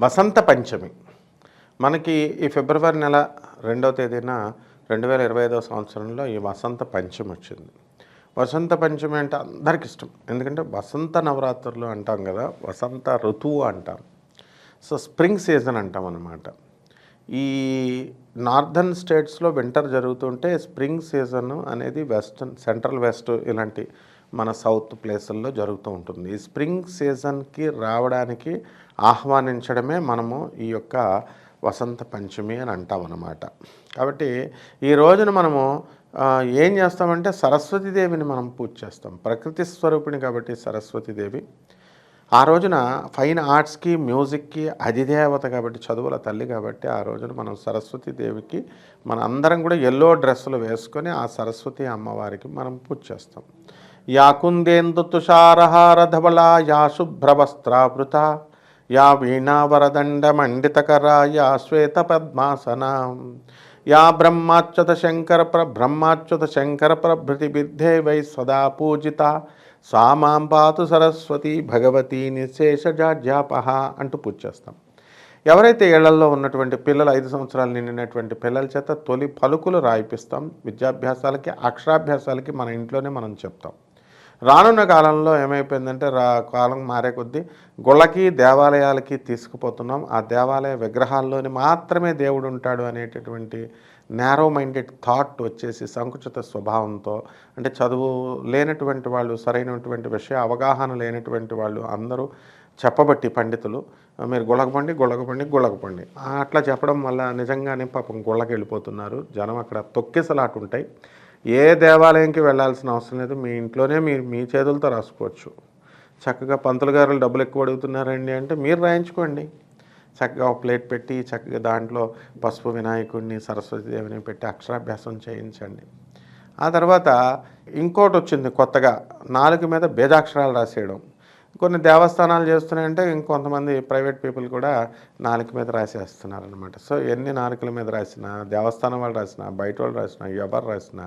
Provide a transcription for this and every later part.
వసంత పంచమి. మనకి ఈ ఫిబ్రవరి నెల రెండవ తేదీన రెండు వేల ఇరవై ఐదవ సంవత్సరంలో ఈ వసంత పంచమి వచ్చింది. వసంత పంచమి అంటే అందరికి ఇష్టం. ఎందుకంటే వసంత నవరాత్రులు అంటాం కదా వసంత ఋతువు అంటాం. సో స్ప్రింగ్ సీజన్ అంటాం అన్నమాట. ఈ నార్దర్న్ స్టేట్స్లో వింటర్ జరుగుతుంటే స్ప్రింగ్ సీజన్ అనేది వెస్టర్న్ సెంట్రల్ వెస్ట్ ఇలాంటి మన సౌత్ ప్లేసుల్లో జరుగుతూ ఉంటుంది. ఈ స్ప్రింగ్ సీజన్కి రావడానికి ఆహ్వానించడమే మనము ఈ యొక్క వసంత పంచమి అని అంటాం అన్నమాట. కాబట్టి ఈ రోజున మనము ఏం చేస్తామంటే సరస్వతీదేవిని మనం పూజ చేస్తాం. ప్రకృతి స్వరూపిణి కాబట్టి సరస్వతీదేవి ఆ రోజున ఫైన్ ఆర్ట్స్కి మ్యూజిక్కి అధిదేవత కాబట్టి చదువుల తల్లి కాబట్టి ఆ రోజున మనం సరస్వతి దేవికి మన అందరం కూడా ఎల్లో డ్రెస్సులు వేసుకొని ఆ సరస్వతి అమ్మవారికి మనం పూజ చేస్తాం. యా కుందేందు యా శుభ్రవస్త్రావృత యా వీణావరదండమండితకరా యా శ్వేత పద్మాసనా యా బ్రహ్మాచ్యుత శంకర ప్ర బ్రహ్మాచ్యుత శంకర ప్రభృతి బిద్ధే వై సదా పూజిత సా మాం పాతు సరస్వతి భగవతి నిశేషజాడ్యాపహ అంటూ పూజ చేస్తాం. ఎవరైతే ఏళ్ళలో ఉన్నటువంటి పిల్లలు ఐదు సంవత్సరాలు నిండినటువంటి పిల్లల చేత తొలి పలుకులు రాయిపిస్తాం. విద్యాభ్యాసాలకి అక్షరాభ్యాసాలకి మన ఇంట్లోనే మనం చెప్తాం. రానున్న కాలంలో ఏమైపోయిందంటే రా కాలం మారే కొద్దీ గుళ్ళకి దేవాలయాలకి తీసుకుపోతున్నాం. ఆ దేవాలయ విగ్రహాల్లోని మాత్రమే దేవుడు ఉంటాడు అనేటటువంటి నేరో మైండెడ్ థాట్ వచ్చేసి సంకుచిత స్వభావంతో అంటే చదువు లేనటువంటి వాళ్ళు సరైనటువంటి విషయ అవగాహన లేనటువంటి వాళ్ళు అందరూ చెప్పబట్టి పండితులు మీరు గుళ్ళకపండి గుళ్ళకపండి గుళ్ళకపండి అట్లా చెప్పడం వల్ల నిజంగానే పాపం గుళ్ళకి వెళ్ళిపోతున్నారు జనం అక్కడ తొక్కిసలాట ఉంటాయి ఏ దేవాలయంకి వెళ్ళాల్సిన అవసరం లేదు. మీ ఇంట్లోనే మీరు మీ చేతులతో రాసుకోవచ్చు. చక్కగా పంతులు గారు డబ్బులు ఎక్కువ అడుగుతున్నారండి అంటే మీరు రాయించుకోండి. చక్కగా ఒక ప్లేట్ పెట్టి చక్కగా దాంట్లో పసుపు వినాయకుడిని సరస్వతీదేవిని పెట్టి అక్షరాభ్యాసం చేయించండి. ఆ తర్వాత ఇంకోటి వచ్చింది కొత్తగా నాలుగు మీద భేదాక్షరాలు రాసేయడం. కొన్ని దేవస్థానాలు చేస్తున్నాయంటే ఇంకొంతమంది ప్రైవేట్ పీపుల్ కూడా నాలుక మీద రాసేస్తున్నారు అనమాట సో ఎన్ని నాలుకల మీద రాసినా దేవస్థానం వాళ్ళు రాసినా బయట వాళ్ళు రాసినా ఎవరు రాసినా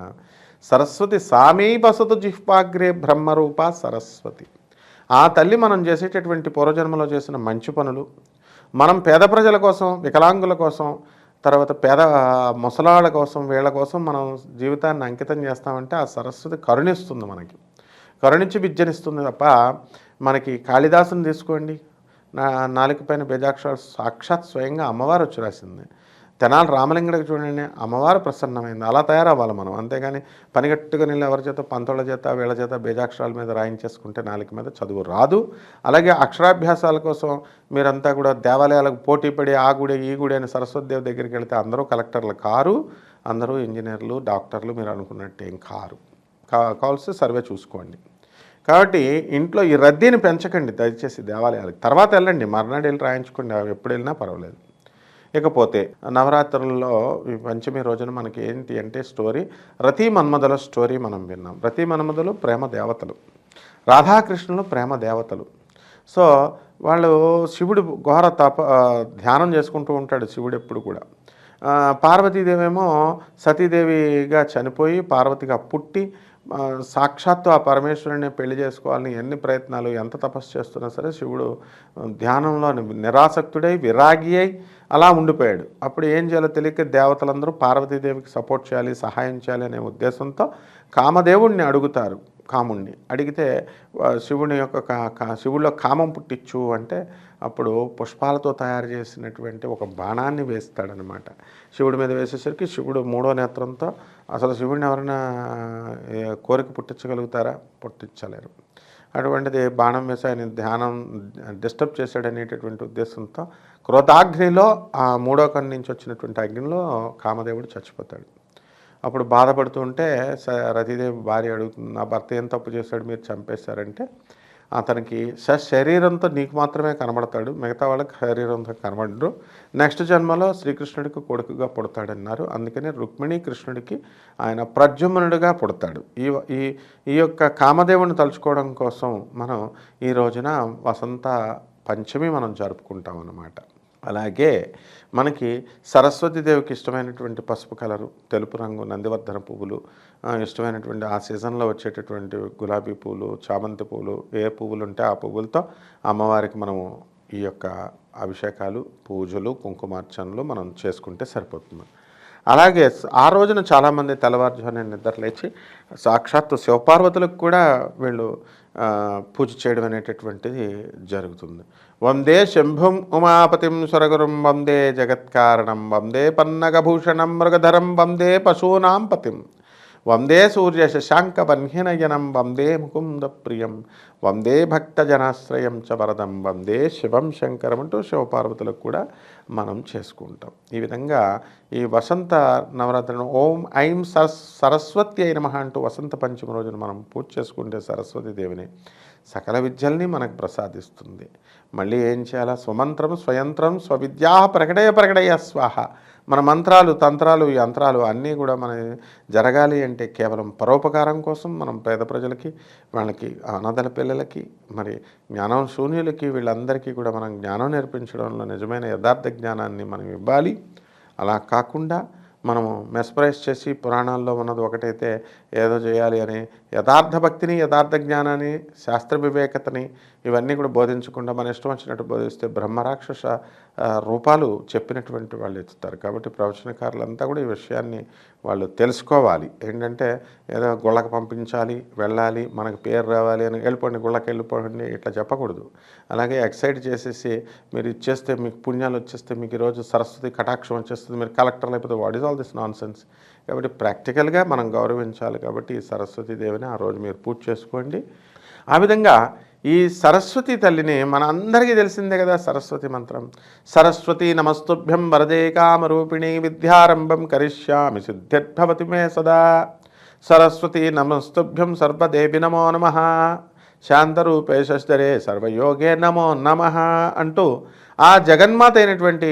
సరస్వతి సామీపసతు జిహ్పాగ్రే బ్రహ్మరూప సరస్వతి. ఆ తల్లి మనం చేసేటటువంటి పూర్వజన్మలో చేసిన మంచి పనులు మనం పేద ప్రజల కోసం వికలాంగుల కోసం తర్వాత పేద ముసలాళ్ళ కోసం వీళ్ళ కోసం మనం జీవితాన్ని అంకితం చేస్తామంటే ఆ సరస్వతి కరుణిస్తుంది మనకి. కరుణించి విద్యనిస్తుంది తప్ప మనకి కాళిదాసుని తీసుకోండి. నా నాలుగు పైన బేజాక్షరాలు సాక్షాత్ స్వయంగా అమ్మవారు వచ్చి రాసింది. తెనాలి రామలింగడికి చూడండి. అమ్మవారు ప్రసన్నమైంది. అలా తయారవ్వాలి మనం. అంతేగాని పనిగట్టుకుని నీళ్ళు ఎవరి చేత పంతోళ్ళ చేత వీళ్ళ చేత బేజాక్షరాల మీద రాయించేసుకుంటే నాలుగు మీద చదువు రాదు. అలాగే అక్షరాభ్యాసాల కోసం మీరంతా కూడా దేవాలయాలకు పోటీ పడి ఆ గుడి ఈ గుడి అని సరస్వతి దేవి దగ్గరికి వెళితే అందరూ కలెక్టర్లు కారు అందరూ ఇంజనీర్లు డాక్టర్లు మీరు అనుకున్నట్టు ఏం కారు. కా కావాల్సి సర్వే చూసుకోండి. కాబట్టి ఇంట్లో ఈ రద్దీని పెంచకండి దయచేసి దేవాలయాలకు. తర్వాత వెళ్ళండి మర్నాడు వెళ్ళి రాయించుకోండి అవి ఎప్పుడు వెళ్ళినా పర్వాలేదు. ఇకపోతే నవరాత్రుల్లో ఈ పంచమి రోజున మనకి ఏంటి అంటే స్టోరీ రతి మన్మధుల స్టోరీ మనం విన్నాం. రతి మన్మధులు ప్రేమ దేవతలు. రాధాకృష్ణులు ప్రేమ దేవతలు. సో వాళ్ళు శివుడు ఘోర తప ధ్యానం చేసుకుంటూ ఉంటాడు శివుడు ఎప్పుడు కూడా. పార్వతీదేవేమో సతీదేవిగా చనిపోయి పార్వతిగా పుట్టి సాక్షాత్తు ఆ పరమేశ్వరుని పెళ్ళి చేసుకోవాలని ఎన్ని ప్రయత్నాలు ఎంత తపస్సు చేస్తున్నా సరే శివుడు ధ్యానంలో నిరాసక్తుడై విరాగి అయి అలా ఉండిపోయాడు. అప్పుడు ఏం చేయాలో తెలియక దేవతలందరూ పార్వతీదేవికి సపోర్ట్ చేయాలి సహాయం చేయాలి అనే ఉద్దేశంతో కామదేవుణ్ణి అడుగుతారు. కాముణ్ణి అడిగితే శివుని యొక్క కా- కా- శివుడిలో కామం పుట్టించు అంటే అప్పుడు పుష్పాలతో తయారు చేసినటువంటి ఒక బాణాన్ని వేస్తాడనమాట. శివుడి మీద వేసేసరికి శివుడు మూడో నేత్రంతో అసలు శివుడిని ఎవరైనా కోరిక పుట్టించగలుగుతారా? పుట్టించలేరు. అటువంటిది బాణం వేసి ఆయన ధ్యానం డిస్టర్బ్ చేశాడనేటటువంటి ఉద్దేశంతో క్రోధాగ్నిలో ఆ మూడో కన్ను నుంచి వచ్చినటువంటి అగ్నిలో కామదేవుడు చచ్చిపోతాడు. అప్పుడు బాధపడుతుంటే స రతిదేవి భార్య అడుగుతుంది నా భర్త ఏం తప్పు చేశాడు? మీరు చంపేశారంటే అతనికి స శరీరంతో నీకు మాత్రమే కనబడతాడు మిగతా వాళ్ళకి శరీరంతో కనబడరు నెక్స్ట్ జన్మలో శ్రీకృష్ణుడికి కొడుకుగా పుడతాడన్నారు. అందుకని రుక్మిణి కృష్ణుడికి ఆయన ప్రద్యుమ్నుడిగా పుడతాడు. ఈ ఈ ఈ యొక్క కామదేవుని తలుచుకోవడం కోసం మనం ఈ రోజున వసంత పంచమి మనం జరుపుకుంటాం అన్నమాట అలాగే మనకి సరస్వతీదేవికి ఇష్టమైనటువంటి పసుపు కలరు తెలుపు రంగు నందివర్ధన పువ్వులు ఇష్టమైనటువంటి ఆ సీజన్లో వచ్చేటటువంటి గులాబీ పువ్వులు చామంతి పువ్వులు ఏ పువ్వులు ఉంటే ఆ పువ్వులతో అమ్మవారికి మనము ఈ యొక్క అభిషేకాలు పూజలు కుంకుమార్చనలు మనం చేసుకుంటే సరిపోతుంది. అలాగే ఆ రోజున చాలామంది తెల్లవారుజామున నిద్ర లేచి సాక్షాత్తు శివపార్వతులకు కూడా వీళ్ళు పూజ చేయడం అనేటటువంటిది జరుగుతుంది. వందే శంభుం ఉమాపతిం స్వరగురుం వందే జగత్కారణం వందే పన్నగభూషణం మృగధరం వందే పశూనాం పతిం వందే సూర్య శశాంక వన్యనయనం వందే ముకుంద ప్రియం వందే భక్తజనాశ్రయం చ వరదం వందే శివం శంకరం అంటూ శివపార్వతులకు కూడా మనం చేసుకుంటాం. ఈ విధంగా ఈ వసంత నవరాత్రిని ఓం ఐం సరస్ సరస్వతి అయిన మహా అంటూ వసంత పంచమి రోజున మనం పూజ చేసుకుంటే సరస్వతి దేవిని సకల విద్యల్ని మనకు ప్రసాదిస్తుంది. మళ్ళీ ఏం చేయాలా? స్వమంత్రం స్వయంత్రం స్వవిద్యా ప్రకటయ ప్రకటయ స్వాహ. మన మంత్రాలు తంత్రాలు యంత్రాలు అన్నీ కూడా మన జరగాలి అంటే కేవలం పరోపకారం కోసం మనం పేద ప్రజలకి వాళ్ళకి అనాథల పిల్లలకి మరి జ్ఞానం శూన్యులకి వీళ్ళందరికీ కూడా మనం జ్ఞానం నేర్పించడంలో నిజమైన యథార్థ జ్ఞానాన్ని మనం ఇవ్వాలి. అలా కాకుండా మనము మెస్పరైజ్ చేసి పురాణాల్లో ఉన్నది ఒకటైతే ఏదో చేయాలి అని యథార్థ భక్తిని యథార్థ జ్ఞానాన్ని శాస్త్ర వివేకతని ఇవన్నీ కూడా బోధించకుండా మన ఇష్టం వచ్చినట్టు బోధిస్తే బ్రహ్మరాక్షస రూపాలు చెప్పినటువంటి వాళ్ళు ఎత్తుతారు. కాబట్టి ప్రవచనకారులంతా కూడా ఈ విషయాన్ని వాళ్ళు తెలుసుకోవాలి. ఏంటంటే ఏదో గుళ్ళకి పంపించాలి వెళ్ళాలి మనకు పేరు రావాలి అని వెళ్ళిపోండి గుళ్ళకి వెళ్ళిపోండి ఇట్లా చెప్పకూడదు. అలాగే ఎక్సైట్ చేసేసి మీరు ఇచ్చేస్తే మీకు పుణ్యాలు వచ్చేస్తే మీకు ఈరోజు సరస్వతి కటాక్షం వచ్చేస్తుంది మీరు కలెక్టర్ లేకపోతే what is all this nonsense కాబట్టి ప్రాక్టికల్గా మనం గౌరవించాలి కాబట్టి ఈ సరస్వతీదేవిని ఆ రోజు మీరు పూజ చేసుకోండి. ఆ విధంగా ఈ సరస్వతి తల్లిని మన అందరికీ తెలిసిందే కదా సరస్వతి మంత్రం. సరస్వతి నమస్తుభ్యం వరదే కామరూపిణి విద్యారంభం కరిష్యామి సిద్ధిర్భవతి మే సదా. సరస్వతి నమస్తుభ్యం సర్వదేవి నమో నమ. శాంతరూపే శశరే సర్వయోగే నమో నమ అంటూ ఆ జగన్మాత అయినటువంటి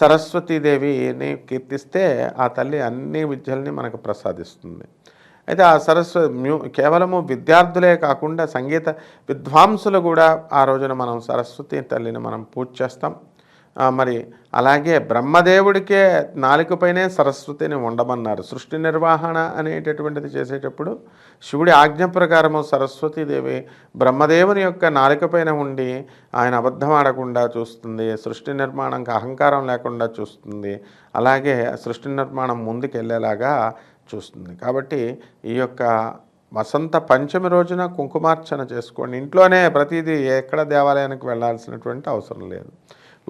సరస్వతీదేవిని కీర్తిస్తే ఆ తల్లి అన్ని విద్యల్ని మనకు ప్రసాదిస్తుంది. అయితే ఆ సరస్వతి మ్యూ కేవలము విద్యార్థులే కాకుండా సంగీత విద్వాంసులు కూడా ఆ రోజున మనం సరస్వతి తల్లిని మనం పూజ చేస్తాం. మరి అలాగే బ్రహ్మదేవుడికే నాలుకపైనే సరస్వతిని ఉండమన్నారు. సృష్టి నిర్వహణ అనేటటువంటిది చేసేటప్పుడు శివుడి ఆజ్ఞ ప్రకారము సరస్వతీదేవి బ్రహ్మదేవుని యొక్క నాలుకపైన ఉండి ఆయన అబద్ధం ఆడకుండా చూస్తుంది సృష్టి నిర్మాణంకి అహంకారం లేకుండా చూస్తుంది అలాగే సృష్టి నిర్మాణం ముందుకెళ్ళేలాగా చూస్తుంది. కాబట్టి ఈ యొక్క వసంత పంచమి రోజున కుంకుమార్చన చేసుకోండి. ఇంట్లోనే ప్రతిదీ ఎక్కడ దేవాలయానికి వెళ్ళాల్సినటువంటి అవసరం లేదు.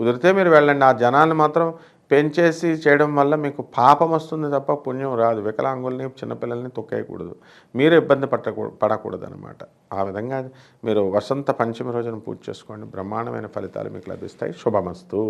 కుదిరితే మీరు వెళ్ళండి. ఆ జనాన్ని మాత్రం పెంచేసి చేయడం వల్ల మీకు పాపం వస్తుంది తప్ప పుణ్యం రాదు. వికలాంగుల్ని చిన్నపిల్లల్ని తొక్కేయకూడదు. మీరు ఇబ్బంది పట్టకూ పడకూడదు అనమాట ఆ విధంగా మీరు వసంత పంచమి రోజున పూజ చేసుకోండి. బ్రహ్మాండమైన ఫలితాలు మీకు లభిస్తాయి. శుభమస్తు.